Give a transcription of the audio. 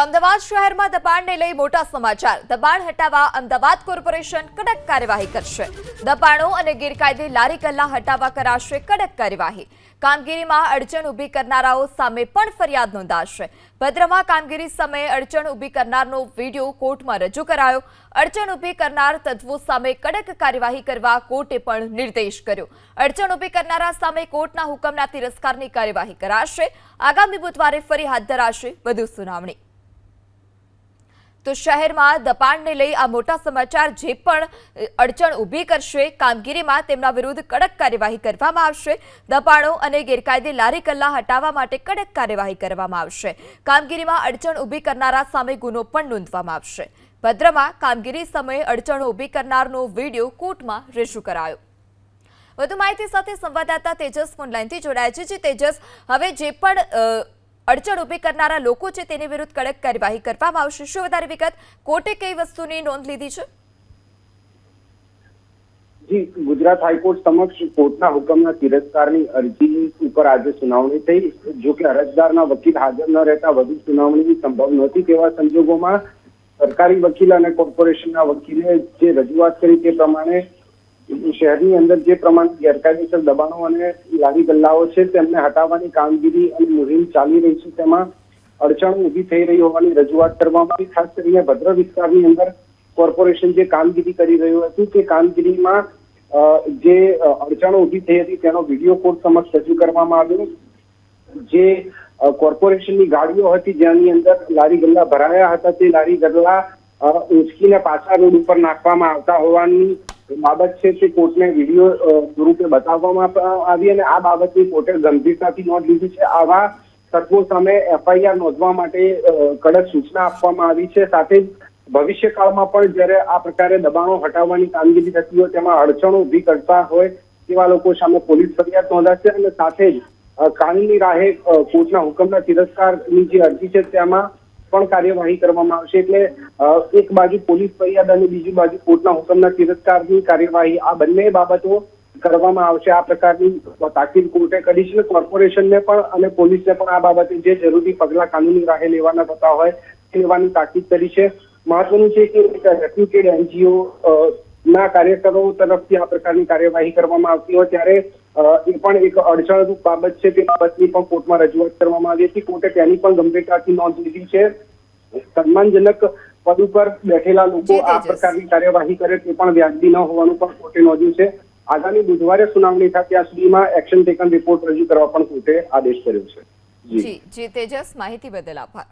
અમદાવાદ શહેરમાં દબાણને લઈ મોટા સમાચાર. દબાણ હટાવવા અમદાવાદ કોર્પોરેશન કડક કાર્યવાહી કરશે. દબાણો અને ગેરકાયદે લારી ગલ્લા હટાવવા કરાશે કડક કાર્યવાહી. કામગીરીમાં અડચણ ઊભી કરનારાઓ સામે પણ ફરિયાદ નોંધાશે. ભદ્રમાં કામગીરી સમયે અડચણ ઊભી કરનારનો વીડિયો કોર્ટમાં રજૂ કરાયો. અડચણ ઊભી કરનાર તત્વો સામે કડક કાર્યવાહી કરવા કોર્ટે પણ નિર્દેશ કર્યો. અડચણ ઊભી કરનારા સામે કોર્ટના હુકમના તિરસ્કારની કાર્યવાહી કરાશે. આગામી બુધવારે ફરી હાથ ધરાશે વધુ સુનાવણી. તો શહેરમાં દબાણને લઈ આ મોટા સમાચાર જે પણ અડચણ ઊભી કરશે, કામગીરીમાં તેમના વિરુદ્ધ કડક કાર્યવાહી કરવામાં આવશે. દબાણો અને ગેરકાયદે લારી કલ્લા હટાવવા માટે કડક કાર્યવાહી કરવામાં આવશે. કામગીરીમાં અડચણ ઊભી કરનારા સામે ગુનો પણ નોંધવામાં આવશે. ભદ્રમાં કામગીરી સમયે અડચણો ઊભી કરનારનો વીડિયો કોર્ટમાં રજૂ કરાયો. વધુ માહિતી સાથે સંવાદદાતા તેજસ ફોનલાઈનથી જોડાયા છે. જે તેજસ, હવે જે પણ અડચણ ઊભી કરનારા લોકો છે તેની વિરુદ્ધ કડક કાર્યવાહી કરવામાં આવશે. શું વધારે વિગત? કોર્ટે કઈ વસ્તુની નોંધ લીધી છે? જી, ગુજરાત હાઈકોર્ટ સમક્ષ કોર્ટના હુકમના તિરસ્કારની અરજી ઉપર આજે સુનાવણી થઈ. જો કે અરજદારના વકીલ હાજર ન રહેતા વધુ સુનાવણીની સંભવ નહોતી તેવા સંજોગોમાં સરકારી વકીલ અને કોર્પોરેશનના વકીલે જે રજૂઆત કરી તે પ્રમાણે શહેરની અંદર જે પ્રમાણે ગેરકાયદેસર દબાણો અને લારી ગલ્લાઓ છે તેમને હટાવવાની કામગીરી અને મુહિમ ચાલી રહી છે. તેમાં અડચણો ઊભી થઈ રહી હોવાની રજૂઆત કરવામાં આવી. ખાસ કરીને ભદ્ર વિસ્તારની અંદર કોર્પોરેશન જે કામગીરી કરી રહ્યું હતું તે કામગીરીમાં જે અડચણો ઊભી થઈ હતી તેનો વીડિયો કોર્ટ સમક્ષ રજૂ કરવામાં આવ્યો. જે કોર્પોરેશનની ગાડીઓ હતી જેની અંદર લારી ગલ્લા ભરાયા હતા તે લારી ગલ્લા અ, ઊંચકીને પાછા રોડ ઉપર નાખવામાં આવતા હોવાની બાબત છે તે કોર્ટને વીડિયો સ્વરૂપે બતાવવામાં આવી અને આ બાબતની કોર્ટે ગંભીરતાથી નોંધ લીધી છે. આવા તત્વો સામે એફઆઈઆર નોંધવા માટે કડક સૂચના આપવામાં આવી છે. સાથે જ ભવિષ્યકાળમાં પણ જ્યારે આ પ્રકારે દબાણો હટાવવાની કામગીરી થતી હોય, તેમાં અડચણો ઊભી કરતા હોય, તેવા લોકો સામે પોલીસ ફરિયાદ નોંધાશે અને સાથે જ કાનૂની રાહે કોર્ટના હુકમના તિરસ્કારની જે અરજી છે, તેમાં પણ કાર્યવાહી કરવામાં આવશે એટલે એક બાજુ પોલીસ ફરિયાદ અને બીજી બાજુ કોર્ટના હુકમના તિરસ્કારની કાર્યવાહી આ બંને બાબતો કરવામાં આવશે. આ પ્રકારની તાકીદ કોર્ટે કરી છે કોર્પોરેશનને પણ અને પોલીસને પણ આ બાબતે જે જરૂરી પગલાં કાનૂની રાહે લેવાના થતા હોય લેવાની તાકીદ કરી છે. મહત્વનું છે કે રેપ્યુટેડ એનજીઓ ના કાર્યકરો તરફથી આ પ્રકારની કાર્યવાહી કરવામાં આવતી હોય ત્યારે એ પણ એક અડચણરૂપ બાબત છે તે બાબતની પણ કોર્ટમાં રજૂઆત કરવામાં આવી હતી. કોર્ટે તેની પણ ગંભીરતાથી નોંધ લીધી છે. સન્માનજનક પદ ઉપર બેઠેલા લોકો આ પ્રકારની કાર્યવાહી કરે તે પણ વ્યાજબી ન હોવાનું પણ કોર્ટે નોંધ્યું છે. આગામી બુધવારે સુનાવણી થાય ત્યાં સુધીમાં એક્શન ટેકન રિપોર્ટ રજૂ કરવા પણ કોર્ટે આદેશ કર્યો છે. જી જી તેજસ માહિતી બદલ આભાર.